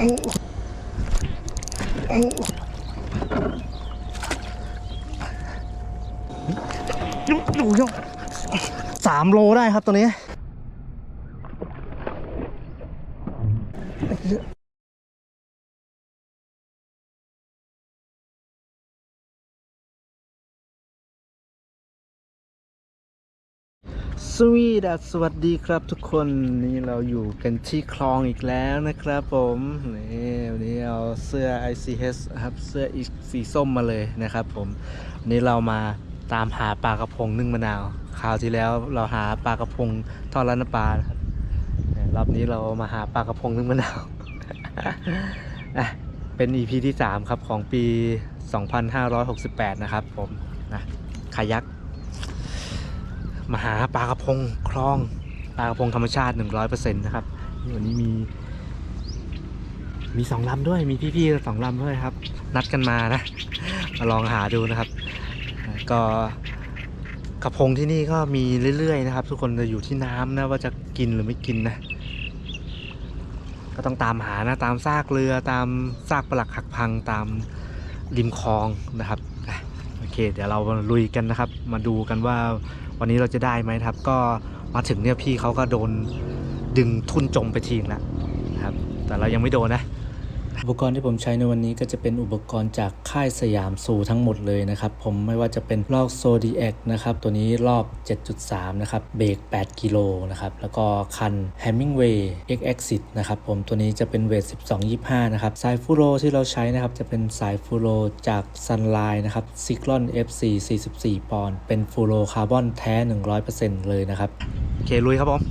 ดูยกสามโลได้ครับตัวนี้ สวีดัสสวัสดีครับทุกคนนี่เราอยู่กันที่คลองอีกแล้วนะครับผมนี่วันนี้เอาเสื้อ ICS ครับเสื้ออีสีส้มมาเลยนะครับผมวันนี้เรามาตามหาปลากระพงนึ่งมะนาวคราวที่แล้วเราหาปลากระพงทอดร้านปลาครับรอบนี้เรามาหาปลากระพงนึ่งมะนาวเป็น EP ที่ 3 ครับของปี 2568 นะครับผมนะคายัก มาหาปลากระพงคลองปลากระพงธรรมชาติ 100%นะครับนี่วันนี้มีมีสองลำด้วยมีพี่ๆสองลำด้วยครับ นัดกันมานะ มาลองหาดูนะครับ ก็กระพงที่นี่ก็มีเรื่อยๆนะครับ ทุกคนจะอยู่ที่น้ำนะว่าจะกินหรือไม่กินนะ ก็ต้องตามหานะตามซากเรือตามซากปลักหักพังตามริมคลองนะครับ เคเดี๋ยวเราลุยกันนะครับ มาดูกันว่าวันนี้เราจะได้ไหมครับ ก็มาถึงเนี่ยพี่เขาก็โดนดึงทุ่นจมไปทีนึงแล้วนะครับ แต่เรายังไม่โดนนะ อุปกรณ์ที่ผมใช้ในวันนี้ก็จะเป็นอุปกรณ์จากค่ายสยามซูทั้งหมดเลยนะครับผมไม่ว่าจะเป็นลอกโซดีแอคนะครับตัวนี้รอบ 7.3 นะครับเบรก 8 กิโลนะครับแล้วก็คัน Hemingway X Exit นะครับผมตัวนี้จะเป็นเวท 12-25 นะครับสายฟูโรที่เราใช้นะครับจะเป็นสายฟูโรจาก Sunline นะครับ Cyclone FC 44 ปอนด์เป็นฟูโรคาร์บอนแท้ 100%เลยนะครับโอเคลุยครับผม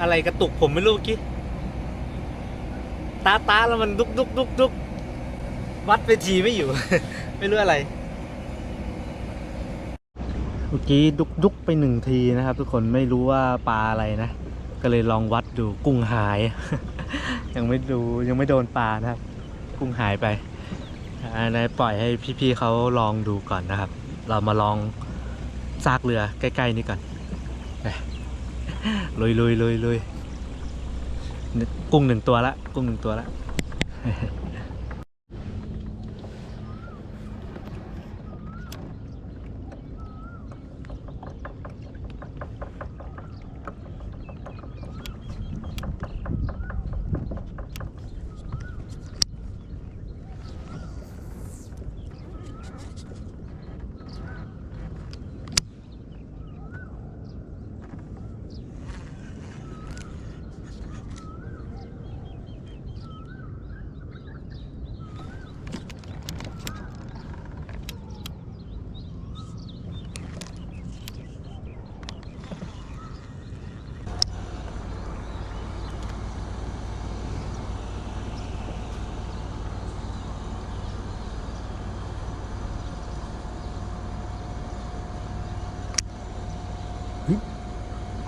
อะไรกระตุกผมไม่รู้กี้ตาตาแล้วมันดุกดุกดุกดุกวัดไปทีไม่อยู่ ไม่รู้อะไรเมื่อกี้ดุกดุกไปหนึ่งทีนะครับ ทุกคนไม่รู้ว่าปลาอะไรนะ ก็เลยลองวัดดูกุ้งหาย ยังไม่ดูยังไม่โดนปลานะครับ กุ้งหายไปอันนี้ปล่อยให้พี่ๆเขาลองดูก่อนนะครับ เรามาลองซากเรือใกล้ ๆ นี่ก่อน ลุยลุยลุยลุยกุ้งหนึ่งตัวละ กุ้งหนึ่งตัวละ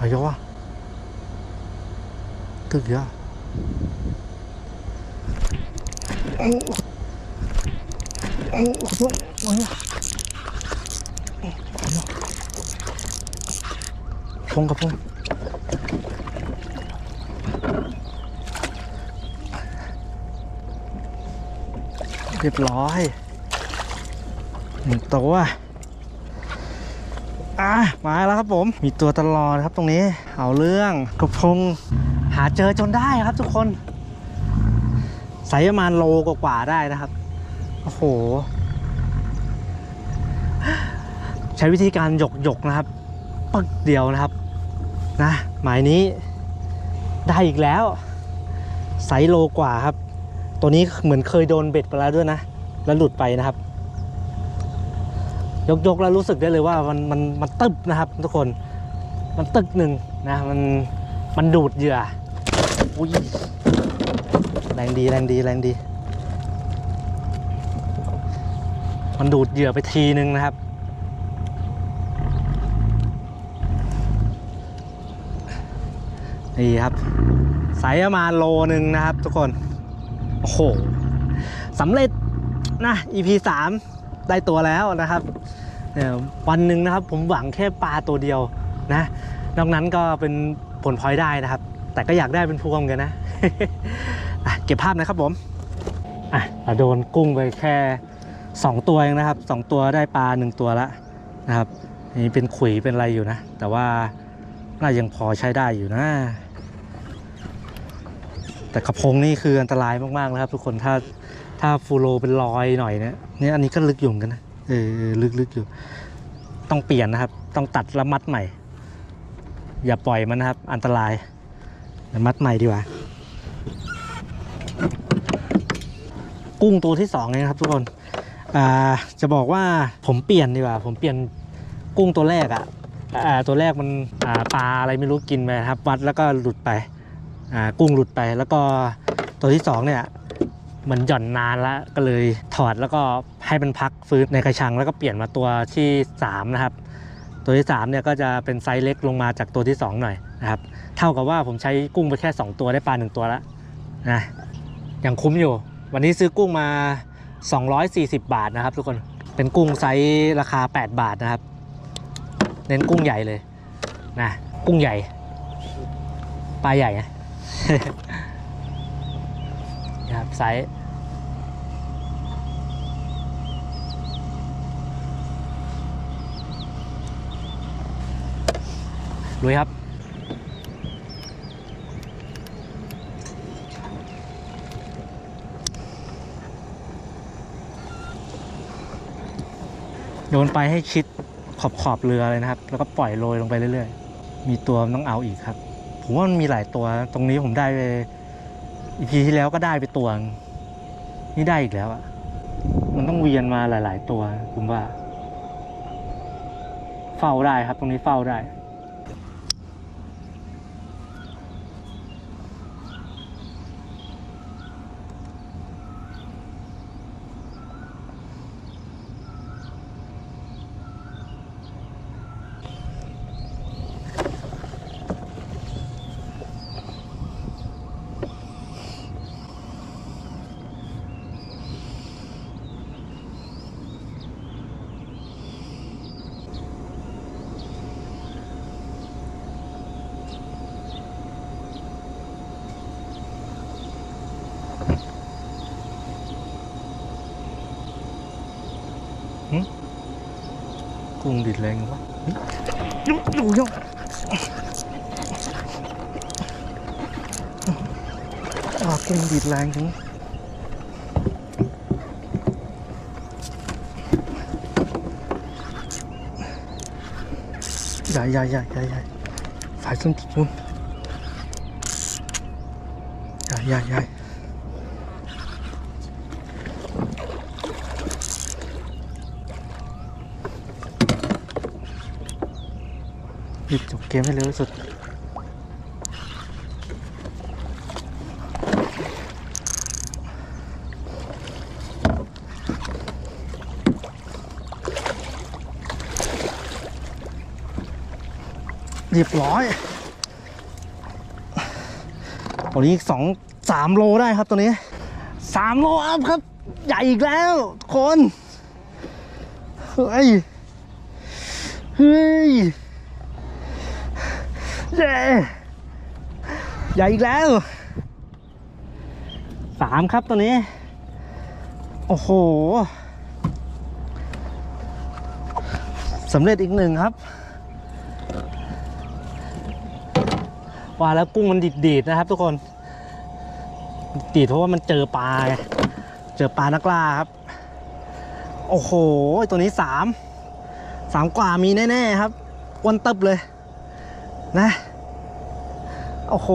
อะไรวะตึกอะโอ้โอ้โอ้โอ้พงกับพงเรียบร้อยหนึ่งตัว อะมาแล้วครับผม มีตัวตลอดครับตรงนี้ เอาเรื่องกระพงหาเจอจนได้ครับทุกคนไซส์ประมาณโลกว่าได้นะครับ โอ้โห ใช้วิธีการหยกหยกนะครับ ปักเดียวนะครับ นะ หมายนี้ได้อีกแล้วไซส์โลกว่าครับ ตัวนี้เหมือนเคยโดนเบ็ดไปแล้วด้วยนะ แล้วหลุดไปนะครับ ยกยกๆแล้วรู้สึกได้เลยว่ามันมันมันตึบนะครับทุกคนมันตึกหนึ่งนะมันมันดูดเหยื่ออุ้ยแรงดีแรงดีแรงดี มันดูดเหยื่อไปทีนึงนะครับ นี่ครับไซส์ประมาณโลนึงนะครับทุกคน โอ้โหสำเร็จนะ EP 3 ได้ตัวแล้วนะครับวันหนึ่งนะครับผมหวังแค่ปลาตัวเดียวนะนอกนั้นก็เป็นผลพลอยได้นะครับ แต่ก็อยากได้เป็นพวงกันนะะเก็บภาพนะครับผมอะเราโดนกุ้งไปแค่ 2 ตัวเองนะครับ 2 ตัวได้ปลา 1 ตัวละนะครับนนี่เป็นขุยเป็นอะไรอยู่นะ แต่ว่าน่ายังพอใช้ได้อยู่นะ แต่กระพงนี่คืออันตรายมากๆนะครับ ทุกคนถ้า ถ้าฟูโรเป็นรอยหน่อยเนี่ยเนี่ยอันนี้ก็ลึกอยู่กันนะเออลึกๆอยู่ ต้องเปลี่ยนนะครับ ต้องตัดแล้วมัดใหม่ อย่าปล่อยมันนะครับ อันตรายเดี๋ยวมัดใหม่ดีกว่า กุ้งตัวที่สองเนี่ยนะครับทุกคนอ่าจะบอกว่าผมเปลี่ยนดีกว่า ผมเปลี่ยนกุ้งตัวแรกอะ่ะอ่าตัวแรกมันอ่าปลาอะไรไม่รู้กินไปครับ วัดแล้วก็หลุดไปอ่ากุ้งหลุดไป แล้วก็ตัวที่สองเนี่ย มันหย่อนนานแล้วก็เลยถอดแล้วก็ให้มันพักฟื้นในกระชัง แล้วก็เปลี่ยนมาตัวที่สามนะครับ ตัวที่สามเนี่ยก็จะเป็นไซส์เล็กลงมาจากตัวที่สองหน่อยนะครับ เท่ากับว่าผมใช้กุ้งไปแค่ 2 ตัวได้ปลาหนึ่งตัวแล้วนะยังคุ้มอยู่ วันนี้ซื้อกุ้งมา 240 บาทนะครับ ทุกคนเป็นกุ้งไซส์ราคา 8 บาทนะครับ เน้นกุ้งใหญ่เลยนะกุ้งใหญ่ปลาใหญ่นะ นะครับไซส์ลุยครับ โยนไปให้ชิดขอบขอบเรือเลยนะครับ แล้วก็ปล่อยโรยลงไปเรื่อยๆ มีตัวนต้องเอาอีกครับ ผมว่ามันมีหลายตัว ตรงนี้ผมได้ไป อีพีที่แล้วก็ได้ไปตัวนึงนี่ได้อีกแล้วอะมันต้องเวียนมาหลาย ๆ ตัว ผมว่า เฝ้าได้ครับ ตรงนี้เฝ้าได้ กุ้งดิดแรงวะยุบยุบยุบอ่ากุ้งดิดแรงจริงใหญ่ใหญ่ใหญ่ใหญ่ใหญ่สายส้นส้นใหญ่ใหญ่ใหญ่รีบจบ เกมให้เร็วที่สุดเรียบร้อยตัวนี้อีกสองสามโลได้ครับตัวนี้สามโลอัพครับ ใหญ่อีกแล้วคน เฮ้ย เฮ้ย ใหญ่อีกแล้วสามครับตัวนี้ โอ้โหสำเร็จอีกหนึ่งครับว่าแล้วกุ้งมันดีดๆนะครับ ทุกคน ดีดเพราะว่ามันเจอปลาไงเจอปลานักล่าครับ โอ้โห ตัวนี้สามสามกว่ามีแน่ ๆ ครับอ้วนตึบเลย นะ โอ้โห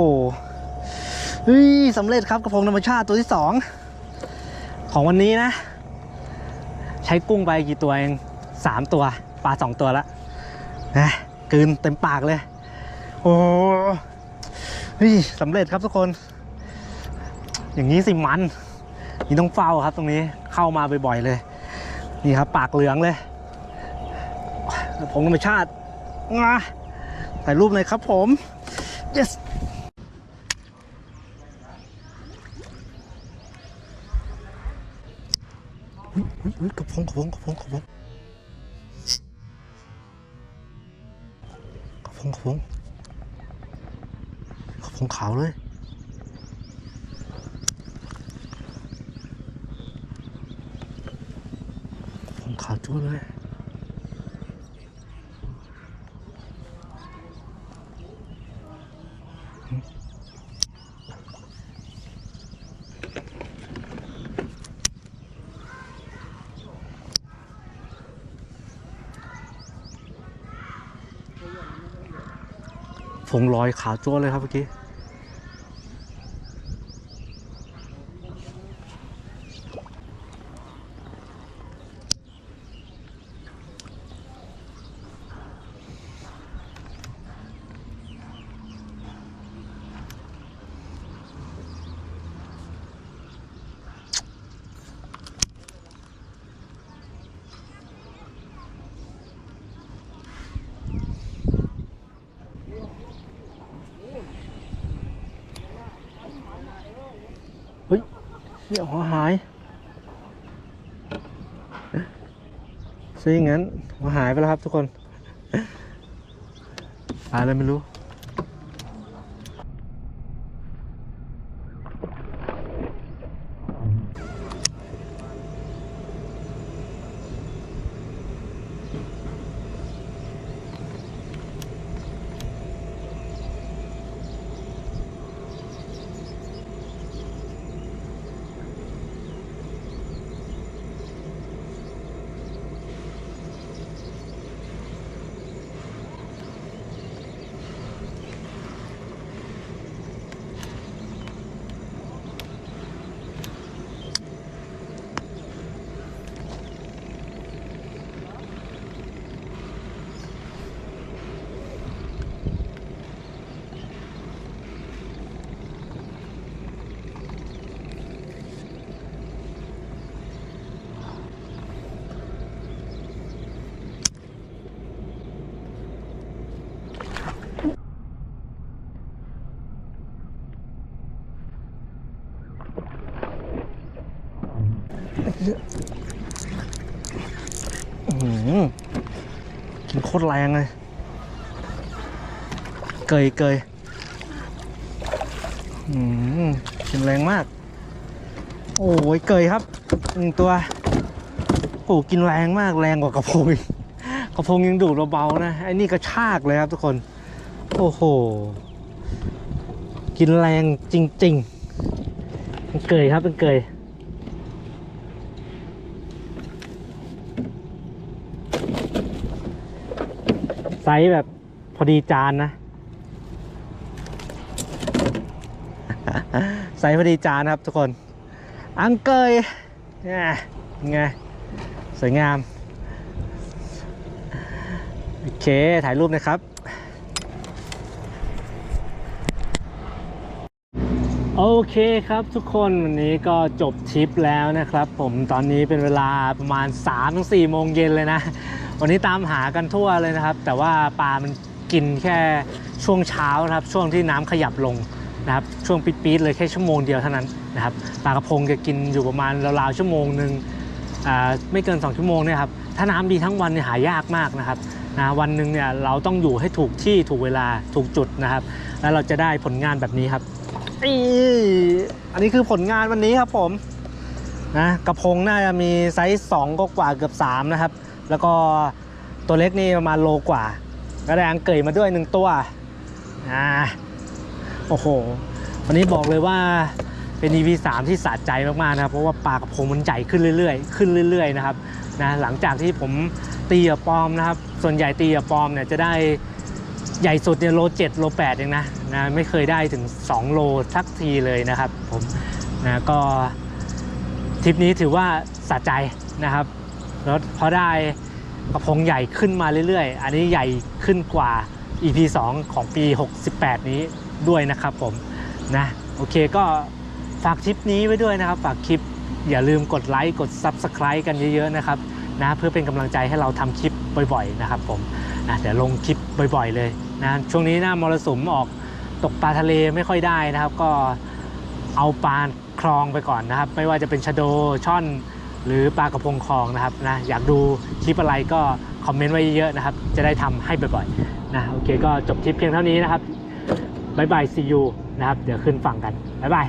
เฮ้ยสำเร็จครับกระพงธรรมชาติตัวที่สองของวันนี้นะ ใช้กุ้งไปกี่ตัวเองสามตัวปลาสองตัวละนะกืนเต็มปากเลย โอ้เฮ้ยสำเร็จครับทุกคน อย่างนี้สิมันนี่ต้องเฝ้าครับตรงนี้เข้ามาบ่อยๆเลย นี่ครับปากเหลืองเลยผมธรรมชาติมาถ่ายรูปเลยครับผม yes อุ๊ยอุ๊ยกระพงกระพงกระพงกระพงกระพงกระพงกระพงขาวเลยผมขาวจุ้ยเลย ผงลอยขาวจ้วเลยครับเมื่อกี้ เฮ้ย เดี๋ยวหัวหายซะอย่างนั้นหัวหายไปแล้วครับทุกคนหายอะไรไม่รู้ ตรแรงเลย เกยเกยอืมกินแรงมาก โอ้ยเกยครับหนึ่งตัวโอ้กินแรงมากแรงกว่ากระพงกกระพงยังดูดเบาๆนะไอ้นี่กระชากเลยครับทุกคน โอ้โห กินแรงจริงๆเป็นเกยครับเป็นเกย ไซส์แบบพอดีจานนะ ไซส์พอดีจานครับทุกคน อังเกยเนี่ยเป็นไงสวยงาม โอเค ถ่ายรูปนะครับโอเคครับทุกคนวันนี้ก็จบทริปแล้วนะครับ ผมตอนนี้เป็นเวลาประมาณ3-4โมงเย็นเลยนะ วันนี้ตามหากันทั่วเลยนะครับ แต่ว่าปลามันกินแค่ช่วงเช้านะครับ ช่วงที่น้ำขยับลงนะครับ ช่วงปิดๆเลยแค่ชั่วโมงเดียวเท่านั้นนะครับปลากระพงจะกินอยู่ประมาณราวๆชั่วโมงหนึ่งไม่เกิน 2 ชั่วโมงเนี่ยครับถ้าน้ำดีทั้งวันเนี่ยหายากมากนะครับนะวันหนึ่งเนี่ยเราต้องอยู่ให้ถูกที่ถูกเวลาถูกจุดนะครับ แล้วเราจะได้ผลงานแบบนี้ครับอีอันนี้คือผลงานวันนี้ครับผมนะกระพงน่าจะมีไซส์2ก็กว่าเกือบ3นะครับ แล้วก็ตัวเล็กนี่ประมาณโลกว่า ก็ได้อังเกยมาด้วยหนึ่งตัวอ่าโอ้โห วันนี้บอกเลยว่าเป็น EP 3ที่สะใจมากๆนะครับ เพราะว่าปลากระพงมันใหญ่ขึ้นเรื่อยๆ ขึ้นเรื่อยๆนะครับนะหลังจากที่ผมตีกับปอมนะครับ ส่วนใหญ่ตีกับปอมเนี่ยจะได้ใหญ่สุดเนี่ยโล7โล8เองนะนะไม่เคยได้ถึง 2 โลสักทีเลยนะครับผมนะก็ทริปนี้ถือว่าสะใจนะครับ แล้วพอได้กระพงใหญ่ขึ้นมาเรื่อยๆ อันนี้ใหญ่ขึ้นกว่า EP 2 ของปี 68 นี้ด้วยนะครับผมนะโอเคก็ฝากคลิปนี้ไว้ด้วยนะครับ ฝากคลิปอย่าลืมกดไลค์กด Subscribe กันเยอะๆนะครับนะเพื่อเป็นกำลังใจให้เราทำคลิปบ่อยๆนะครับผมนะเดี๋ยวลงคลิปบ่อยๆเลยนะช่วงนี้หน้ามรสุมออกตกปลาทะเลไม่ค่อยได้นะครับ ก็เอาปลาคลองไปก่อนนะครับ ไม่ว่าจะเป็นชะโดช่อน หรือปลากระพงคลองนะครับนะอยากดูคลิปอะไรก็คอมเมนต์ไว้เยอะๆนะครับ จะได้ทำให้บ่อยๆนะโอเคก็จบคลิปเพียงเท่านี้นะครับบายบายซียูนะครับ เดี๋ยวขึ้นฝั่งกันบายบาย